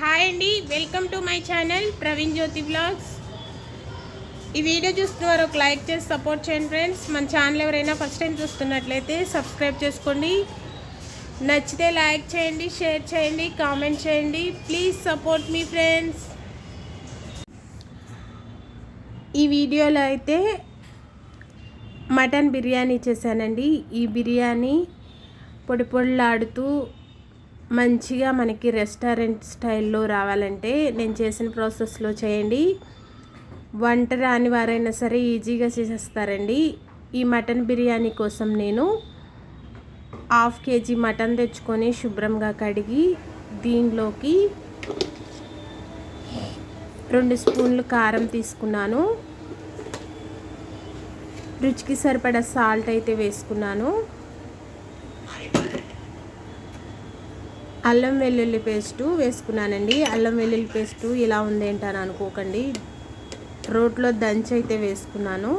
Hi అండి welcome to my channel Praveen Jyothi blogs. ఈ video చూస్తున్న వారు ఒక లైక్ చేసి సపోర్ట్ చేయండి ఫ్రెండ్స్. మన ఛానల్ ఎవరైనా ఫస్ట్ టైం చూస్తున్నట్లయితే సబ్స్క్రైబ్ చేసుకోండి. నచ్చితే లైక్ చేయండి షేర్ చేయండి కామెంట్ చేయండి. ప్లీజ్ సపోర్ట్ మీ ఫ్రెండ్స్. ఈ వీడియోలో అయితే మటన్ బిర్యానీ చేశానండి. ఈ బిర్యానీ పొడి పొడిలాడుతూ మంచిగా మనకి రెస్టారెంట్ స్టైల్లో రావాలంటే నేను చేసిన ప్రాసెస్లో చేయండి. వంట రాని వారైనా సరే ఈజీగా చేసేస్తారండి. ఈ మటన్ బిర్యానీ కోసం నేను హాఫ్ కేజీ మటన్ తెచ్చుకొని శుభ్రంగా కడిగి దీనిలోకి రెండు స్పూన్లు కారం తీసుకున్నాను. రుచికి సరిపడా సాల్ట్ అయితే వేసుకున్నాను. అల్లం వెల్లుల్లి పేస్టు వేసుకున్నానండి. అల్లం వెల్లుల్లి పేస్టు ఇలా ఉంది ఏంటని అనుకోకండి. రోట్లో దంచి అయితే వేసుకున్నాను.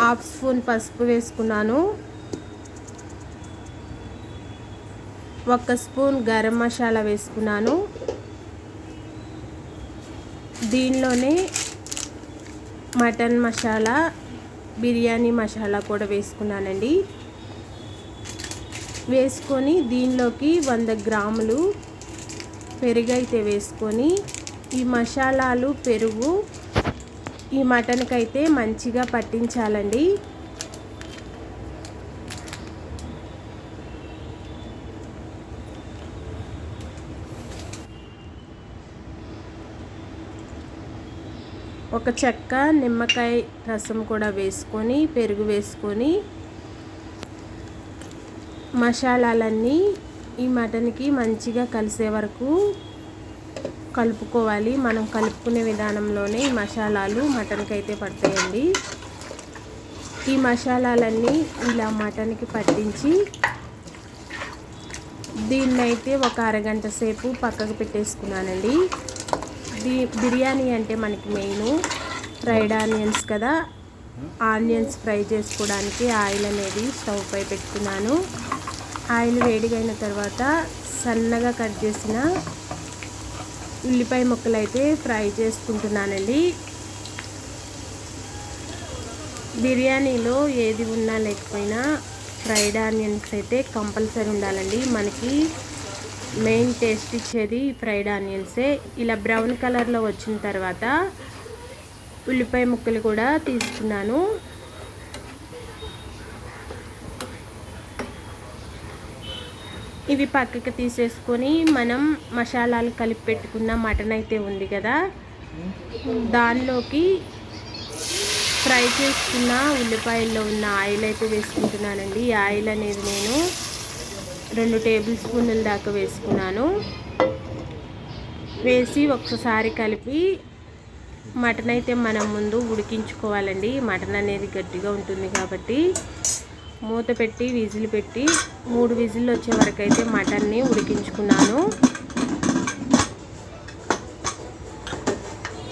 హాఫ్ స్పూన్ పసుపు వేసుకున్నాను. ఒక స్పూన్ గరం మసాలా వేసుకున్నాను. దీనిలోనే మటన్ మసాలా బిర్యానీ మసాలా కూడా వేసుకున్నానండి. వేసుకొని దీనిలోకి వంద గ్రాములు పెరుగు అయితే వేసుకొని ఈ మసాలాలు పెరుగు ఈ మటన్కి అయితే మంచిగా పట్టించాలండి. ఒక చెక్క నిమ్మకాయ రసం కూడా వేసుకొని పెరుగు వేసుకొని మసాలాలన్నీ ఈ మటన్కి మంచిగా కలిసే వరకు కలుపుకోవాలి. మనం కలుపుకునే విధానంలోనే ఈ మసాలాలు మటన్కి అయితే పడతాయండి. ఈ మసాలాలన్నీ ఇలా మటన్కి పట్టించి దీన్నైతే ఒక అరగంట సేపు పక్కకు పెట్టేసుకున్నానండి. దీ బిర్యానీ అంటే మనకి మెయిన్ ఫ్రైడ్ ఆనియన్స్ కదా. ఆనియన్స్ ఫ్రై చేసుకోవడానికి ఆయిల్ అనేది స్టవ్ పై పెట్టుకున్నాను. ఆయిల్ వేడిగైన తర్వాత సన్నగా కట్ చేసిన ఉల్లిపాయ ముక్కలు అయితే ఫ్రై చేసుకుంటున్నానండి. బిర్యానీలో ఏది ఉన్నా లేకపోయినా ఫ్రైడ్ ఆనియన్స్ అయితే కంపల్సరీ ఉండాలండి. మనకి మెయిన్ టేస్ట్ ఇచ్చేది ఫ్రైడ్ ఆనియన్సే. ఇలా బ్రౌన్ కలర్లో వచ్చిన తర్వాత ఉల్లిపాయ ముక్కలు కూడా తీసుకున్నాను. ఇవి పక్కకి తీసేసుకొని మనం మసాలాలు కలిపి పెట్టుకున్న మటన్ అయితే ఉంది కదా. దానిలోకి ఫ్రై చేసుకున్న ఉల్లిపాయల్లో ఉన్న ఆయిల్ అయితే వేసుకుంటున్నానండి. ఈ ఆయిల్ అనేది నేను రెండు టేబుల్ స్పూన్ల దాకా వేసుకున్నాను. వేసి ఒకసారి కలిపి మటన్ అయితే మనం ముందు ఉడికించుకోవాలండి. మటన్ అనేది గట్టిగా ఉంటుంది కాబట్టి మూత పెట్టి విజిల్ పెట్టి మూడు విజిల్లు వచ్చే వరకు అయితే మటన్ని ఉడికించుకున్నాను.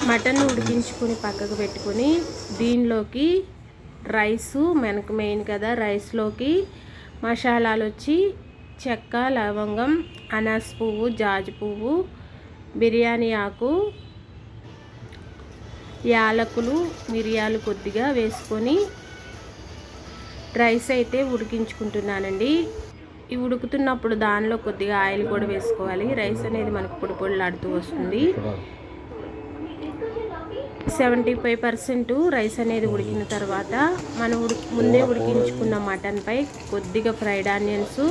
మటన్ ఉడికించుకొని పక్కకు పెట్టుకొని దీనిలోకి రైసు మనకు మెయిన్ కదా రైస్లోకి మసాలాలు వచ్చి చెక్క లవంగం అనాస్ పువ్వు జాజి పువ్వు బిర్యానీ ఆకు యాలకులు మిరియాలు కొద్దిగా వేసుకొని రైస్ అయితే ఉడికించుకుంటున్నానండి. ఈ ఉడుకుతున్నప్పుడు దానిలో కొద్దిగా ఆయిల్ కూడా వేసుకోవాలి. రైస్ అనేది మనకు పొడి పొడిలాడుతూ వస్తుంది. సెవెంటీ ఫైవ్ పర్సెంట్ రైస్ అనేది ఉడికిన తర్వాత మనం ఉడి ముందే ఉడికించుకున్న మటన్పై కొద్దిగా ఫ్రైడ్ ఆనియన్స్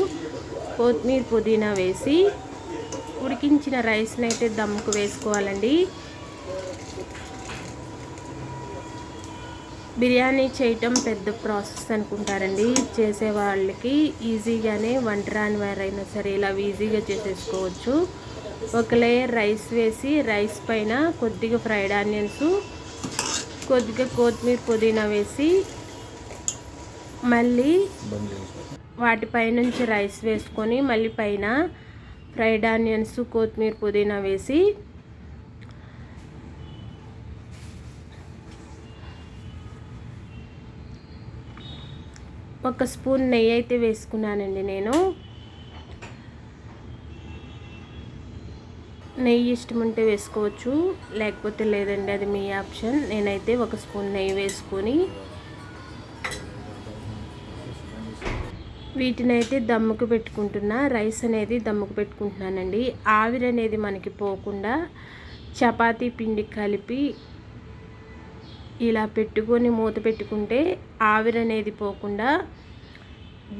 కొత్తిమీర పుదీనా వేసి ఉడికించిన రైస్ని అయితే దమ్ముకు వేసుకోవాలండి. బిర్యానీ చేయటం పెద్ద ప్రాసెస్ అనుకుంటారండి. చేసే వాళ్ళకి ఈజీగానే వంట రాని వారైనా సరే ఇలా ఈజీగా చేసేసుకోవచ్చు. ఒక లేయర్ రైస్ వేసి రైస్ పైన కొద్దిగా ఫ్రైడ్ ఆనియన్స్ కొద్దిగా కొత్తిమీర పుదీనా వేసి మళ్ళీ వాటిపైనుంచి రైస్ వేసుకొని మళ్ళీ పైన ఫ్రైడ్ ఆనియన్స్ కొత్తిమీర పుదీనా వేసి ఒక స్పూన్ నెయ్యి అయితే వేసుకున్నానండి నేను. నెయ్యి ఇష్టం ఉంటే వేసుకోవచ్చు లేకపోతే లేదండి అది మీ ఆప్షన్. నేనైతే ఒక స్పూన్ నెయ్యి వేసుకొని వీటిని అయితే దమ్ముకు పెట్టుకుంటున్నా. రైస్ అనేది దమ్ముకు పెట్టుకుంటున్నానండి. ఆవిరి అనేది మనకి పోకుండా చపాతీ పిండి కలిపి ఇలా పెట్టుకొని మూత పెట్టుకుంటే ఆవిరి అనేది పోకుండా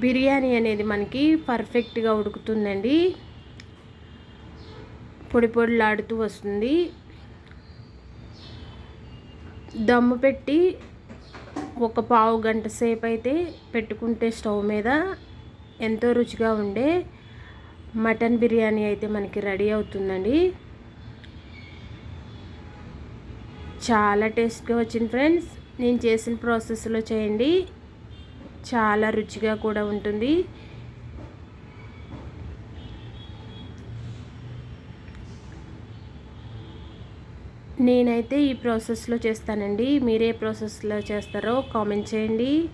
బిర్యానీ అనేది మనకి పర్ఫెక్ట్గా ఉడుకుతుందండి. పొడి పొడిలాడుతూ వస్తుంది. దమ్ము పెట్టి ఒక పావు గంట సేపు అయితే పెట్టుకుంటే స్టవ్ మీద ఎంతో రుచిగా ఉండే మటన్ బిర్యానీ అయితే మనకి రెడీ అవుతుందండి. చాలా టేస్ట్గా వచ్చింది ఫ్రెండ్స్. నేను చేసిన ప్రాసెస్లో చేయండి. చాలా రుచిగా కూడా ఉంటుంది. నేనైతే ఈ ప్రాసెస్లో చేస్తానండి. మీరే ప్రాసెస్లో చేస్తారో కామెంట్ చేయండి.